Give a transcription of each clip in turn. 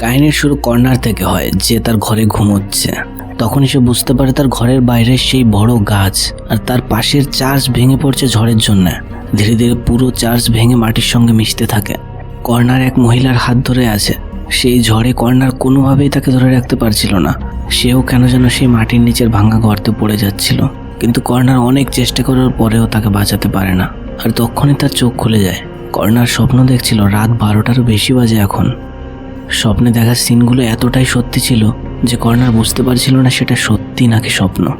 কাহিনীর শুরু কর্নার থেকে হয়, যে তার ঘরে ঘুমোচ্ছে। তখনই সে বুঝতে পারে তার ঘরের বাইরে সেই বড় গাছ, আর তার পাশের চার্চ ভেঙে পড়ছে ঝড়ের জন্য। ধীরে ধীরে পুরো চার্চ ভেঙে মাটির সঙ্গে মিশতে থাকে। কর্নার এক মহিলার হাত ধরে আছে। সেই ঝড়ে কর্নার কোনোভাবেই তাকে ধরে রাখতে পারছিল না। সেও কেন যেন সেই মাটির নিচের ভাঙা গর্তে পড়ে যাচ্ছিল। কিন্তু কর্নার অনেক চেষ্টা করার পরেও তাকে বাঁচাতে পারে না। আর তখনই তার চোখ খুলে যায়। কর্নার স্বপ্ন দেখছিল, রাত বারোটারও বেশি বাজে এখন। স্বপ্নে দেখা সিনগুলো এতটাই সত্যি ছিল যে কর্নার বুঝতে পারছিল না সেটা সত্যি নাকি স্বপ্ন।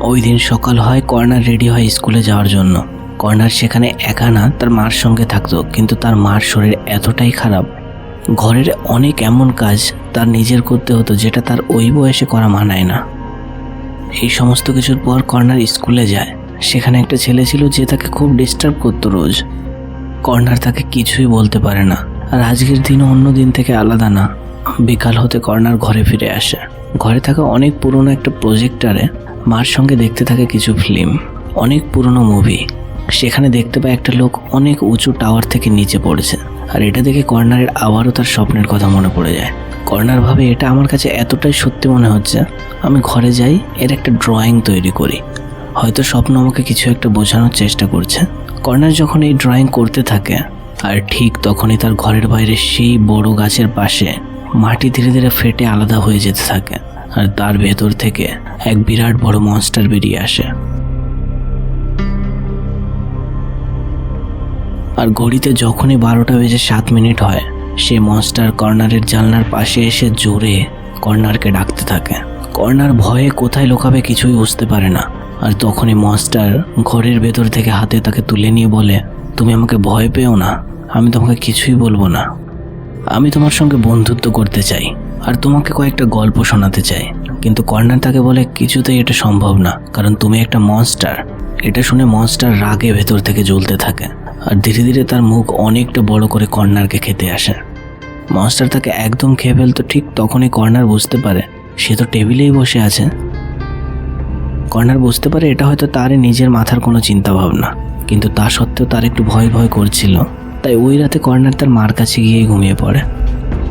ওই দিন সকাল হয় কর্নার রেডি হয় স্কুলে যাওয়ার জন্য। কর্নার সেখানে একা না, তার মার সঙ্গে থাকতো, কিন্তু তার মার শরীর এতটাই খারাপ। ঘরের অনেক এমন কাজ তার নিজের করতে হতো যেটা তার ওই বয়সে করা মানায় না। এই সমস্ত কিছুর পর কর্নার স্কুলে যায়। সেখানে একটা ছেলে ছিল যে তাকে খুব ডিস্টার্ব করতো রোজ। কর্নার তাকে কিছুই বলতে পারে না। আর আজকের দিনও অন্য দিন থেকে আলাদা না। বিকাল হতে কর্নার ঘরে ফিরে আসে। ঘরে থাকা অনেক পুরনো একটা প্রজেক্টারে মার সঙ্গে দেখতে থাকে কিছু ফিল্ম অনেক পুরনো মুভি সেখানে দেখতে পায় একটা লোক অনেক উঁচু টাওয়ার থেকে নিচে পড়েছে। আর এটা দেখে কর্নারের আবারও তার স্বপ্নের কথা মনে পড়ে যায়। কর্নার ভাবে এটা আমার কাছে এতটাই সত্যি মনে হচ্ছে, আমি ঘরে যাই, এর একটা ড্রয়িং তৈরি করি। হয়তো স্বপ্ন আমাকে কিছু একটা বোঝানোর চেষ্টা করছে। কর্নার যখন এই ড্রয়িং করতে থাকে আর ঠিক তখনই তার ঘরের বাইরে সেই বড় গাছের পাশে মাটি ধীরে ধীরে ফেটে আলাদা হয়ে যেতে থাকে আর তার ভেতর থেকে এক বিরাট বড় মনস্টার বেরিয়ে আসে। আর ঘড়িতে যখনই বারোটা বেজে সাত মিনিট হয়, সে মনস্টার কর্নারের জানলার পাশে এসে জোরে কর্নারকে ডাকতে থাকে। কর্নার ভয়ে কোথায় লোকাবে কিছুই বুঝতে পারে না। আর তখনই মনস্টার ঘরের ভেতর থেকে হাতে তাকে তুলে নিয়ে বলে, তুমি আমাকে ভয় পেও না। আমি তোমাকে কিছুই বলব না। আমি তোমার সঙ্গে বন্ধুত্ব করতে চাই আর তোমাকে কয়েকটা গল্প শোনাতে চাই। কিন্তু কর্নার তাকে বলে কিছুতেই এটা সম্ভব না, কারণ তুমি একটা মনস্টার এটা শুনে মনস্টার রাগে ভেতর থেকে জ্বলতে থাকে আর ধীরে ধীরে তার মুখ অনেকটা বড় করে কর্নারকে খেতে আসে। মনস্টার তাকে একদম খেয়ে ফেলতো ঠিক তখনই কর্নার বুঝতে পারে, সে তো টেবিলেই বসে আছে। কর্নার বুঝতে পারে এটা হয়তো তার নিজের মাথার কোনো চিন্তা ভাবনা কিন্তু তা সত্ত্বেও তার একটু ভয় ভয় করছিল। তাই ওই রাতে কর্নার তার মার কাছে গিয়েই ঘুমিয়ে পড়ে।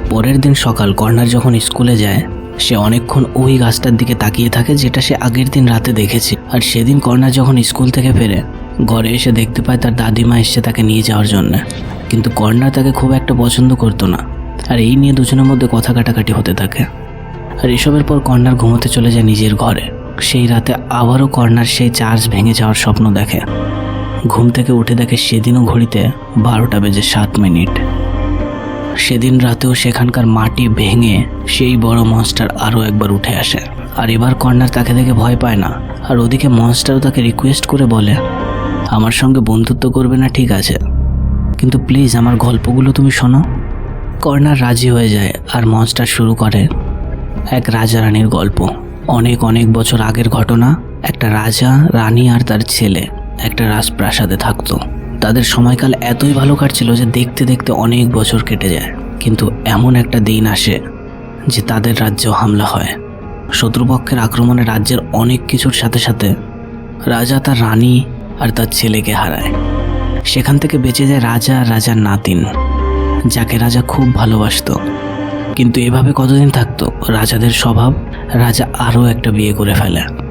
পরের দিন সকাল কর্নার যখন স্কুলে যায়, সে অনেকক্ষণ ওই গাছটার দিকে তাকিয়ে থাকে যেটা সে আগের দিন রাতে দেখেছে। আর সেদিন কর্নার যখন স্কুল থেকে ফেরে, ঘরে এসে দেখতে পায় তার দাদিমা এসে তাকে নিয়ে যাওয়ার জন্য। কিন্তু কর্নার তাকে খুব একটা পছন্দ করতো না। আর এই নিয়ে দুজনের মধ্যে কথা কাটাকাটি হতে থাকে। আর এসবের পর কর্নার ঘুমোতে চলে যায় নিজের ঘরে। সেই রাতে আবারও কর্নার সেই চার্জ ভেঙে যাওয়ার স্বপ্ন দেখে। ঘুম থেকে উঠে দেখে সেদিনও ঘড়িতে বারোটা বেজে সাত মিনিট। সেদিন রাতেও সেখানকার মাটি ভেঙে সেই বড় মনস্টার আরও একবার উঠে আসে। আর এবার কর্নার তাকে দেখে ভয় পায় না। আর ওদিকে মনস্টারও তাকে রিকোয়েস্ট করে বলে, আমার সঙ্গে বন্ধুত্ব করবে না, ঠিক আছে। কিন্তু প্লিজ আমার গল্পগুলো তুমি শোনো। কর্নার রাজি হয়ে যায় আর মনস্টার শুরু করে এক রাজা রানীর গল্প। অনেক অনেক বছর আগের ঘটনা, একটা রাজা, রানী আর তার ছেলে। একটা রাজপ্রাসাদে থাকতো। তাদের সময়কাল এতই ভালো কাটছিল যে দেখতে দেখতে অনেক বছর কেটে যায়। কিন্তু এমন একটা দিন আসে যে তাদের রাজ্যেও হামলা হয়। শত্রুপক্ষের আক্রমণে রাজ্যের অনেক কিছুর সাথে সাথে রাজা তার রানী আর তার ছেলেকে হারায়। সেখান থেকে বেঁচে যায় রাজা আর রাজার নাতিন, যাকে রাজা খুব ভালোবাসতো। কিন্তু এভাবে কতদিন থাকতো? রাজাদের স্বভাব, রাজা আরও একটা বিয়ে করে ফেলে।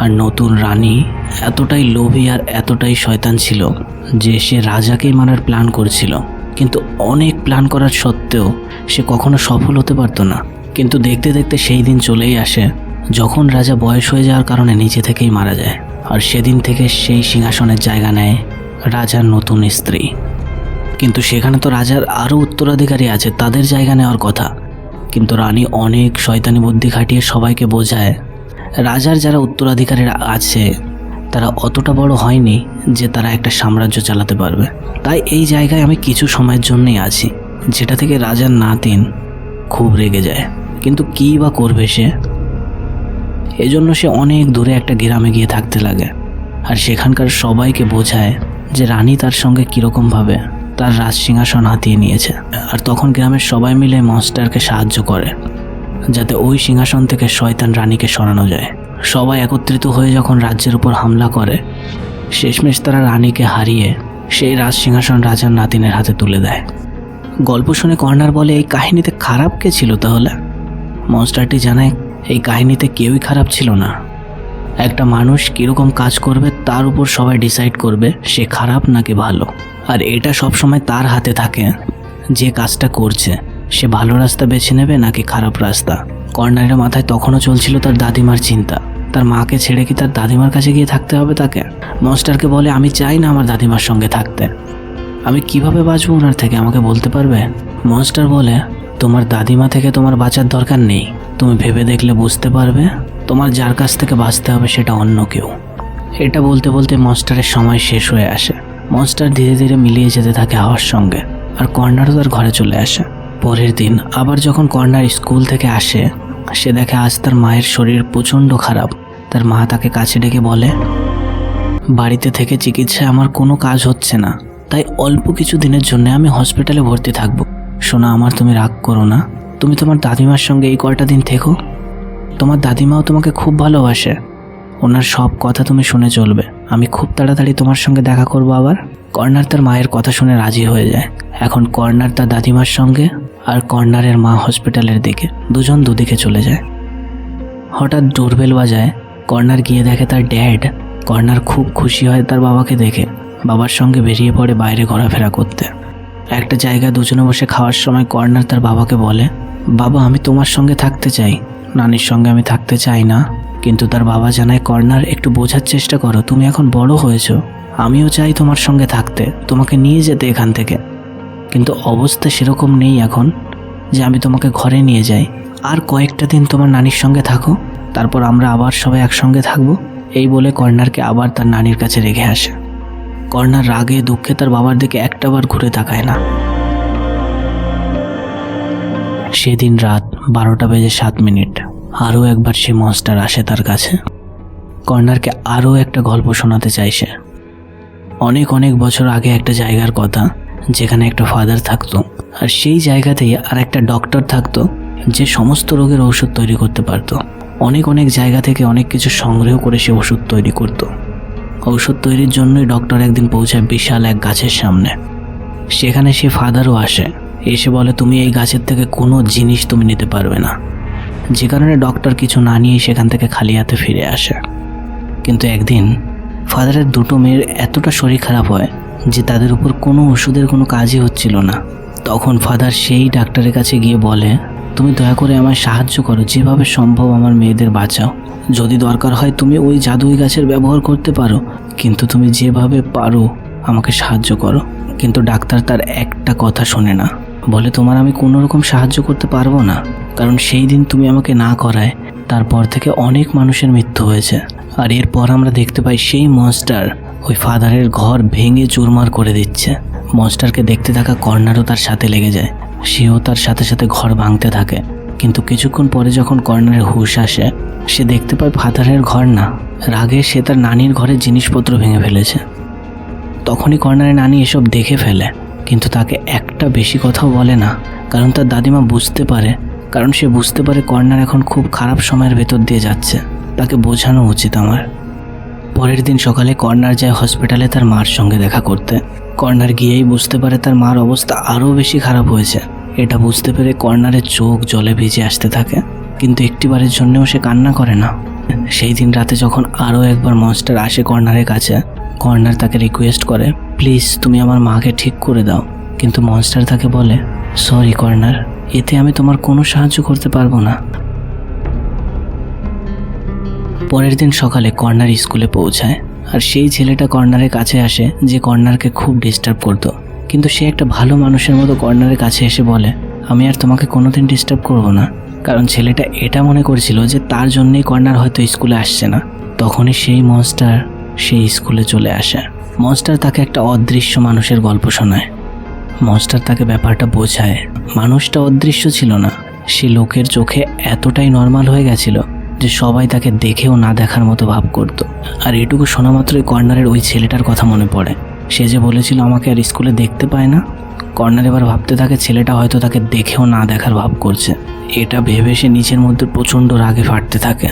আর নতুন রানী এতটাই লোভী আর এতটাই শয়তান ছিল যে সে রাজাকেই মারার প্ল্যান করছিল। কিন্তু অনেক প্ল্যান করার সত্ত্বেও সে কখনো সফল হতে পারতো না। কিন্তু দেখতে দেখতে সেই দিন চলেই আসে, যখন রাজা বয়স হয়ে যাওয়ার কারণে নিচে থেকেই মারা যায়। আর সেদিন থেকে সেই সিংহাসনের জায়গা নেয় রাজার নতুন স্ত্রী। কিন্তু সেখানে তো রাজার আরও উত্তরাধিকারী আছে, তাদের জায়গা নেওয়ার কথা। কিন্তু রানী অনেক শয়তানি বুদ্ধি খাটিয়ে সবাইকে বোঝায় রাজার যারা উত্তরাধিকারীরা আছে, তারা অতটা বড় হয়নি যে তারা একটা সাম্রাজ্য চালাতে পারবে। তাই এই জায়গায় আমি কিছু সময়ের জন্যই আছি, যেটা থেকে রাজার নাতিন খুব রেগে যায়। কিন্তু কী বা করবে সে? এজন্য সে অনেক দূরে একটা গ্রামে গিয়ে থাকতে লাগে। আর সেখানকার সবাইকে বোঝায় যে রানী তার সঙ্গে কীরকমভাবে তার রাজ সিংহাসন হাতিয়ে নিয়েছে। আর তখন গ্রামের সবাই মিলে মনস্টারকে সাহায্য করে। যাতে ওই সিংহাসন থেকে শয়তান রানীকে সরানো যায়। সবাই একত্রিত হয়ে যখন রাজ্যের উপর হামলা করে, শেষমেশ তারা রানীকে হারিয়ে সেই রাজ সিংহাসন রাজার নাতিনের হাতে তুলে দেয়। গল্প শুনে কর্নার বলে, এই কাহিনীতে খারাপ কে ছিল তাহলে? মনস্টারটি জানায়, এই কাহিনীতে কেউই খারাপ ছিল না। একটা মানুষ কীরকম কাজ করবে, তার উপর সবাই ডিসাইড করবে সে খারাপ নাকি ভালো। আর এটা সবসময় তার হাতে থাকে, যে কাজটা করছে। সে ভালো রাস্তা বেছে নেবে নাকি খারাপ রাস্তা? কর্নারের মাথায় তখনও চলছিল তার দাদিমার চিন্তা। তার মাকে ছেড়ে কি তার দাদিমার কাছে গিয়ে থাকতে হবে তাকে? মনস্টারকে বলে, আমি চাই না আমার দাদিমার সঙ্গে থাকতে। আমি কীভাবে বাঁচবো ওনার থেকে, আমাকে বলতে পারবে? মনস্টার বলে, তোমার দাদিমা থেকে তোমার বাঁচার দরকার নেই। তুমি ভেবে দেখলে বুঝতে পারবে, তোমার যার কাছ থেকে বাঁচতে হবে সেটা অন্য কেউ। এটা বলতে বলতে মনস্টারের সময় শেষ হয়ে আসে। মনস্টার ধীরে ধীরে মিলিয়ে যেতে থাকে হাওয়ার সঙ্গে, আর কর্নারও তার ঘরে চলে আসে। পরের দিন আবার যখন কর্নার স্কুল থেকে আসে, সে দেখে আজ তার মায়ের শরীর প্রচণ্ড খারাপ। তার মা তাকে কাছে ডেকে বলে, বাড়িতে থেকে চিকিৎসায় আমার কোনো কাজ হচ্ছে না। তাই অল্প কিছু দিনের জন্য আমি হসপিটালে ভর্তি থাকব। শোনা আমার তুমি রাগ করো না। তুমি তোমার দাদিমার সঙ্গে এই কয়টা দিন থেকো। তোমার দাদিমাও তোমাকে খুব ভালোবাসে। ওনার সব কথা তুমি শুনে চলবে। আমি খুব তাড়াতাড়ি তোমার সঙ্গে দেখা করব আবার। কর্নার তার মায়ের কথা শুনে রাজি হয়ে যায়। এখন কর্নার তার দাদিমার সঙ্গে আর কর্নারের মা হসপিটালের দিকে, দুজন দুদিকে চলে যায়। হঠাৎ ডোরবেল বাজায়, কর্নার গিয়ে দেখে তার ড্যাড। কর্নার খুব খুশি হয় তার বাবাকে দেখে, বাবার সঙ্গে বেরিয়ে পড়ে বাইরে ঘোরাফেরা করতে। একটা জায়গায় দুজনে বসে খাওয়ার সময় কর্নার তার বাবাকে বলে, বাবা, আমি তোমার সঙ্গে থাকতে চাই। নানির সঙ্গে আমি থাকতে চাই না, কিন্তু তার বাবা জানায়, কর্নার, একটু বোঝার চেষ্টা করো, তুমি এখন বড় হয়েছো। আমিও চাই তোমার সঙ্গে থাকতে, তোমাকে নিয়ে যেতে এখান থেকে। কিন্তু অবস্থা সেরকম নেই এখন যে আমি তোমাকে ঘরে নিয়ে যাই। আর কয়েকটা দিন তোমার নানির সঙ্গে থাকো, তারপর আমরা আবার সবাই একসঙ্গে থাকব। এই বলে কর্নারকে আবার তার নানির কাছে রেখে আসে। কর্নার রাগে দুঃখে তার বাবার দিকে একটাবার ঘুরে তাকায় না। সেদিন রাত বারোটা বেজে সাত মিনিট। আরও একবার সে মনস্টার আসে তার কাছে। কর্নারকে আরও একটা গল্প শোনাতে চাইছে অনেক অনেক বছর আগে একটা জায়গার কথা। যেখানে একটা ফাদার থাকতো। আর সেই জায়গাতেই আর একটা ডক্টর থাকতো, যে সমস্ত রোগের ওষুধ তৈরি করতে পারতো। অনেক অনেক জায়গা থেকে অনেক কিছু সংগ্রহ করে সে ওষুধ তৈরি করত। ঔষধ তৈরির জন্যই ডক্টর একদিন পৌঁছায় বিশাল এক গাছের সামনে। সেখানে সে ফাদারও আসে। এসে বলে, তুমি এই গাছের থেকে কোনো জিনিস তুমি নিতে পারবে না। যে কারণে ডক্টর কিছু না নিয়েই সেখান থেকে খালি হাতে ফিরে আসে। কিন্তু একদিন ফাদারের দুটো মেয়ের এতটা শরীর খারাপ হয় যে তাদের উপর কোনো ওষুধের কোনো কাজই হচ্ছিল না। তখন ফাদার সেই ডাক্তারের কাছে গিয়ে বলে, তুমি দয়া করে আমায় সাহায্য করো, যেভাবে সম্ভব আমার মেয়েদের বাঁচাও। যদি দরকার হয় তুমি ওই জাদুই গাছের ব্যবহার করতে পারো, কিন্তু তুমি যেভাবে পারো আমাকে সাহায্য করো। কিন্তু ডাক্তার তার একটা কথা শোনে না। বলে, তোমার আমি কোনো রকম সাহায্য করতে পারব না। কারণ সেই দিন তুমি আমাকে না করায়, তারপর থেকে অনেক মানুষের মৃত্যু হয়েছে। আর এরপর আমরা দেখতে পাই সেই মনস্টার ওই ফাদারের ঘর ভেঙে চুরমার করে দিচ্ছে। মনস্টারকে দেখতে থাকা কর্নারও তার সাথে লেগে যায়। সেও তার সাথে সাথে ঘর ভাঙতে থাকে। কিন্তু কিছুক্ষণ পরে যখন কর্নারের হুশ আসে, সে দেখতে পায় ফাদারের ঘর না। রাগে সে তার নানির ঘরের জিনিসপত্র ভেঙে ফেলেছে। তখনই কর্নারের নানি এসব দেখে ফেলে, কিন্তু তাকে একটা বেশি কথাও বলে না। কারণ তার দাদিমা বুঝতে পারে, কারণ সে বুঝতে পারে কর্নার এখন খুব খারাপ সময়ের ভেতর দিয়ে যাচ্ছে। তাকে বোঝানো উচিত আমার। পরের দিন সকালে কর্নার যায় হসপিটালে তার মার সঙ্গে দেখা করতে। কর্নার গিয়েই বুঝতে পারে তার মার অবস্থা আরও বেশি খারাপ হয়েছে। এটা বুঝতে পেরে কর্নারের চোখ জলে ভিজে আসতে থাকে, কিন্তু একটিবারের জন্যেও সে কান্না করে না। সেই দিন রাতে যখন আরও একবার মনস্টার আসে কর্নারের কাছে, কর্নার তাকে রিকোয়েস্ট করে প্লিজ তুমি আমার মাকে ঠিক করে দাও। কিন্তু মনস্টার তাকে বলে সরি কর্নার, এতে আমি তোমার কোনো সাহায্য করতে পারব না। পরের দিন সকালে কর্নার স্কুলে পৌঁছায়, আর সেই ছেলেটা কর্নারের কাছে আসে যে কর্নারকে খুব ডিস্টার্ব করতো। কিন্তু সে একটা ভালো মানুষের মতো কর্নারের কাছে এসে বলে, আমি আর তোমাকে কোনোদিন ডিস্টার্ব করব না। কারণ ছেলেটা এটা মনে করেছিল যে তার জন্যই কর্নার হয়তো স্কুলে আসছে না। তখনই সেই মনস্টার সেই স্কুলে চলে আসে। মনস্টার তাকে একটা অদৃশ্য মানুষের গল্প শোনায়। মনস্টার তাকে ব্যাপারটা বোঝায়। মানুষটা অদৃশ্য ছিল না। সে লোকের চোখে এতটাই নর্মাল হয়ে গেছিল যে সবাই তাকে দেখেও না দেখার মতো ভাব করত। আর এটুকু শোনা মাত্রই কর্নারের ওই ছেলেটার কথা মনে পড়ে। সে যে বলেছিল আমাকে আর স্কুলে দেখতে পায় না, কর্নার এবার ভাবতে থাকে ছেলেটা হয়তো তাকে দেখেও না দেখার ভাব করছে। এটা ভেবে সে নিচের মধ্যে প্রচণ্ড রাগে ফাটতে থাকে।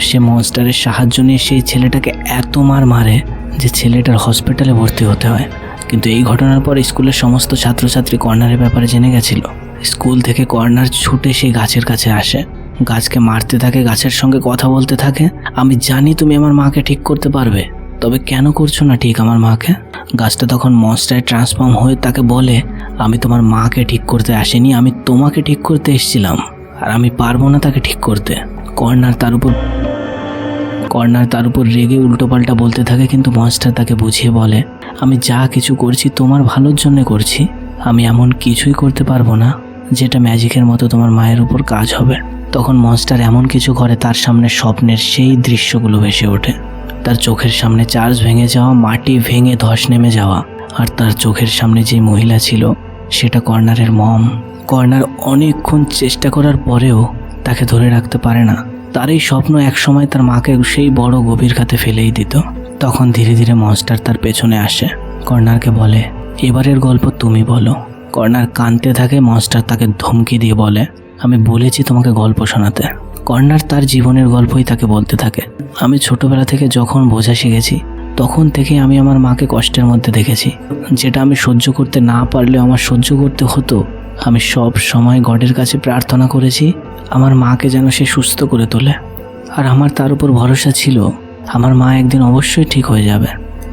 সে মনস্টারের সাহায্য নিয়ে সেই ছেলেটাকে এত মার মারে যে ছেলেটার হসপিটালে ভর্তি হতে হয়। কিন্তু এই ঘটনার পর স্কুলের সমস্ত ছাত্রছাত্রী কর্নারের ব্যাপারে জেনে গেছিল। স্কুল থেকে কর্নার ছুটে সেই গাছের কাছে আসে। গাছকে মারতে থাকে, গাছের সঙ্গে কথা বলতে থাকে। আমি জানি তুমি আমার মাকে ঠিক করতে পারবে। তবে কেন করছ না ঠিক আমার মাকে? গাছটা তখন মনস্টারে ট্রান্সফর্ম হয়ে তাকে বলে, আমি তোমার মাকে ঠিক করতে আসিনি, আমি তোমাকে ঠিক করতে এসেছিলাম। আর আমি পারব না তাকে ঠিক করতে। কর্নার তার উপর কর্নার তার উপর রেগে উল্টোপাল্টা বলতে থাকে, কিন্তু মনস্টার তাকে বুঝিয়ে বলে, আমি যা কিছু করছি তোমার ভালোর জন্য করছি। আমি এমন কিছুই করতে পারব না। যেটা ম্যাজিকের মতো তোমার মায়ের উপর কাজ হবে। তখন মনস্টার এমন কিছু করে তার সামনে স্বপ্নের সেই দৃশ্যগুলো ভেসে ওঠে। তার চোখের সামনে চার্জ ভেঙে যাওয়া, মাটি ভেঙে ধস নেমে যাওয়া, আর তার চোখের সামনে যে মহিলা ছিল, সেটা কর্নারের মম। কর্নার অনেকক্ষণ চেষ্টা করার পরেও তাকে ধরে রাখতে পারে না। তার এই স্বপ্ন একসময় তার মাকে সেই বড় গভীর খাতে ফেলেই দিত। তখন ধীরে ধীরে মনস্টার তার পেছনে আসে। কর্নারকে বলে, এবারের গল্প তুমি বলো। কর্নার কানতে থাকে মনস্টার তাকে ধমকি দিয়ে বলে, আমি বলেছি তোমাকে গল্প শোনাতে। কর্নার তার জীবনের গল্পই তাকে বলতে থাকে। আমি ছোটবেলা থেকে যখন বোঝা শিখেছি, তখন থেকে আমি আমার মাকে কষ্টের মধ্যে দেখেছি। যেটা আমি সহ্য করতে না পারলেও আমার সহ্য করতে হতো, আমি সব সময় গডের কাছে প্রার্থনা করেছি, আমার মাকে যেন সে সুস্থ করে তোলে। আর আমার তার উপর ভরসা ছিল, আমার মা একদিন অবশ্যই ঠিক হয়ে যাবে।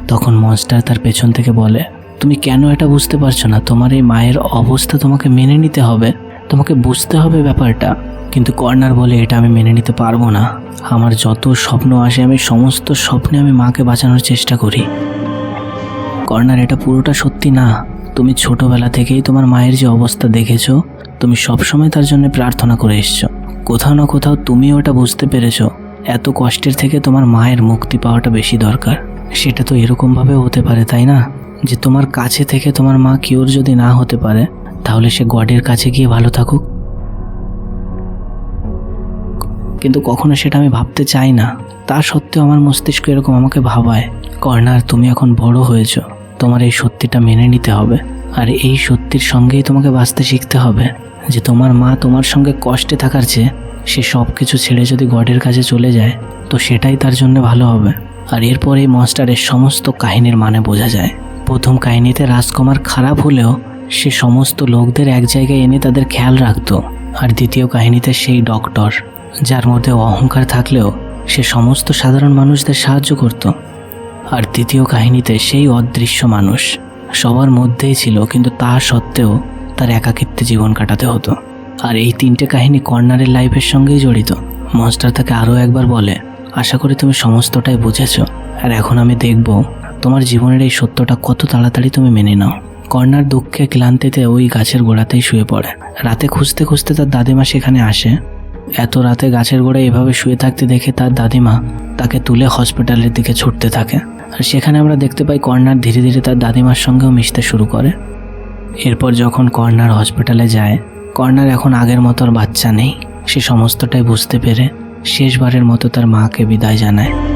তখন মনস্টার তার পেছন থেকে বলে তুমি কেন এটা বুঝতে পারছ না? তোমার এই মায়ের অবস্থা তোমাকে মেনে নিতে হবে। তোমাকে বুঝতে হবে ব্যাপারটা। কিন্তু কর্নার বলে, এটা আমি মেনে নিতে পারব না। আমার যত স্বপ্ন আসে, আমি সমস্ত স্বপ্নে আমি মাকে বাঁচানোর চেষ্টা করি। কর্নার, এটা পুরোটা সত্যি না। তুমি ছোটবেলা থেকেই তোমার মায়ের যে অবস্থা দেখেছ, তুমি সবসময় তার জন্য প্রার্থনা করে এসছো। কোথাও না কোথাও তুমি ওটা বুঝতে পেরেছ। এত কষ্টের থেকে তোমার মায়ের মুক্তি পাওয়াটা বেশি দরকার। সেটা তো এরকমভাবে হতে পারে, তাই না? যে তোমার কাছে থেকে তোমার মা কিওর যদি না হতে পারে, তাহলে সে গডের কাছে গিয়ে ভালো থাকুক। কিন্তু কখনো সেটা আমি ভাবতে চাই না। তা সত্ত্বেও আমার মস্তিষ্ক এরকম আমাকে ভাবায় কর্নার তুমি এখন বড় হয়েছো। তোমার এই সত্যিটা মেনে নিতে হবে। আর এই সত্যির সঙ্গেই তোমাকে বাঁচতে শিখতে হবে। যে তোমার মা তোমার সঙ্গে কষ্টে থাকার চেয়ে, সে সব কিছু ছেড়ে যদি গডের কাছে চলে যায়, তো সেটাই তার জন্য ভালো হবে। আর এরপর এই মনস্টারের সমস্ত কাহিনীর মানে বোঝা যায়। প্রথম কাহিনীতে রাজকুমার খারাপ হলেও সে সমস্ত লোকদের এক জায়গায় এনে তাদের খেয়াল রাখত। আর দ্বিতীয় কাহিনীতে সেই ডক্টর, যার মধ্যে অহংকার থাকলেও সে সমস্ত সাধারণ মানুষদের সাহায্য করত। আর তৃতীয় কাহিনীতে সেই অদৃশ্য মানুষ সবার মধ্যেই ছিল, কিন্তু তা সত্ত্বেও তার একাকিত্বে জীবন কাটাতে হতো। আর এই তিনটে কাহিনী কর্নারের লাইফের সঙ্গেই জড়িত। মনস্টার তাকে আরও একবার বলে, আশা করি তুমি সমস্তটাই বুঝেছ। আর এখন আমি দেখব তোমার জীবনের এই সত্যটা কত তাড়াতাড়ি তুমি মেনে নাও। কর্নার দুঃখে ক্লান্তিতে ওই গাছের গোড়াতেই শুয়ে পড়ে। রাতে খুঁজতে খুঁজতে তার দাদিমা সেখানে আসে। এত রাতে গাছের গোড়ায় এভাবে শুয়ে থাকতে দেখে তার দাদিমা তাকে তুলে হসপিটালের দিকে ছুটতে থাকে। আর সেখানে আমরা দেখতে পাই কর্নার ধীরে ধীরে তার দাদিমার সঙ্গেও মিশতে শুরু করে। এরপর যখন কর্নার হসপিটালে যায়, কর্নার এখন আগের মতো আর বাচ্চা নেই। সে সমস্তটাই বুঝতে পেরে শেষবারের মতো তার মাকে বিদায় জানায়।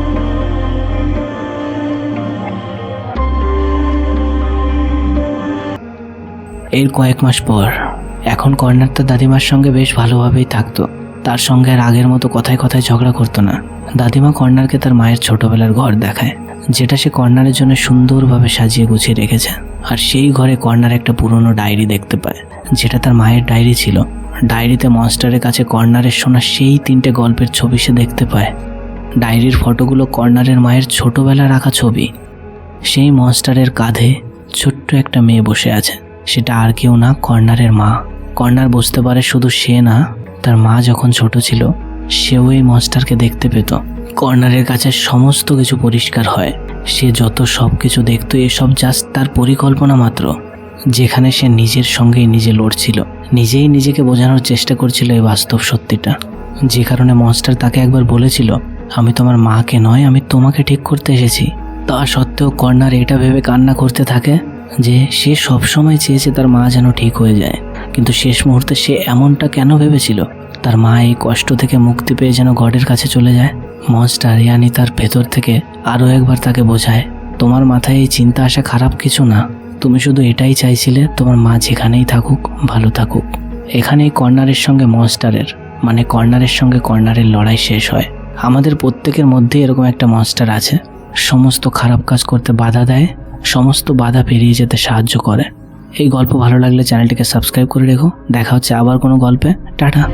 এর কয়েক মাস পর, এখন কর্নার তার দাদিমার সঙ্গে বেশ ভালোভাবেই থাকতো। তার সঙ্গে আর আগের মতো কথায় কথায় ঝগড়া করতো না। দাদিমা কর্ণারকে তার মায়ের ছোটবেলার ঘর দেখায়, যেটা সে কর্ণারের জন্য সুন্দরভাবে সাজিয়ে গুছিয়ে রেখেছে। আর সেই ঘরে কর্ণার একটা পুরনো ডায়েরি দেখতে পায়, যেটা তার মায়ের ডায়েরি ছিল। ডায়েরিতে মনস্টারের কাছে কর্নারের শোনা সেই তিনটে গল্পের ছবি সে দেখতে পায়। ডায়েরির ফটোগুলো কর্ণারের মায়ের ছোটবেলা রাখা ছবি। সেই মনস্টারের কাঁধে ছোট্ট একটা মেয়ে বসে আছে। সেটা আর কেউ না কর্নারের মা। কর্নার বুঝতে পারে শুধু সে না, তার মা যখন ছোট ছিল, সেও এই মনস্টারকে দেখতে পেত। কর্নারের কাছে সমস্ত কিছু পরিষ্কার হয়। সে যত সব কিছু দেখত, এসব জাস্ট তার পরিকল্পনা মাত্র। যেখানে সে নিজের সঙ্গেই নিজে লড়ছিল। নিজেই নিজেকে বোঝানোর চেষ্টা করছিল এই বাস্তব সত্যিটা। যে কারণে মনস্টার তাকে একবার বলেছিল, আমি তোমার মাকে নয়, আমি তোমাকে ঠিক করতে এসেছি। তা সত্ত্বেও কর্নার এটা ভেবে কান্না করতে থাকে যে সে সবসময় চেয়েছে তার মা যেন ঠিক হয়ে যায়। কিন্তু শেষ মুহূর্তে সে এমনটা কেন ভেবেছিল? তার মা এই কষ্ট থেকে মুক্তি পেয়ে যেন গডের কাছে চলে যায়? মনস্টার ইয়ানি তার ভেতর থেকে আরও একবার তাকে বোঝায়, তোমার মাথায় এই চিন্তা আসা খারাপ কিছু না। তুমি শুধু এটাই চাইছিলে, তোমার মা যেখানেই থাকুক, ভালো থাকুক। এখানেই কর্নারের সঙ্গে মনস্টারের মানে কর্নারের সঙ্গে কর্নারের লড়াই শেষ হয়। আমাদের প্রত্যেকের মধ্যে এরকম একটা মনস্টার আছে। সমস্ত খারাপ কাজ করতে বাধা দেয় সমস্ত বাধা পেরিয়ে যেতে সাহায্য করে। এই গল্প ভালো লাগলে চ্যানেলটিকে সাবস্ক্রাইব করে রেখো। দেখা হচ্ছে আবার কোনো গল্পে। টাটা।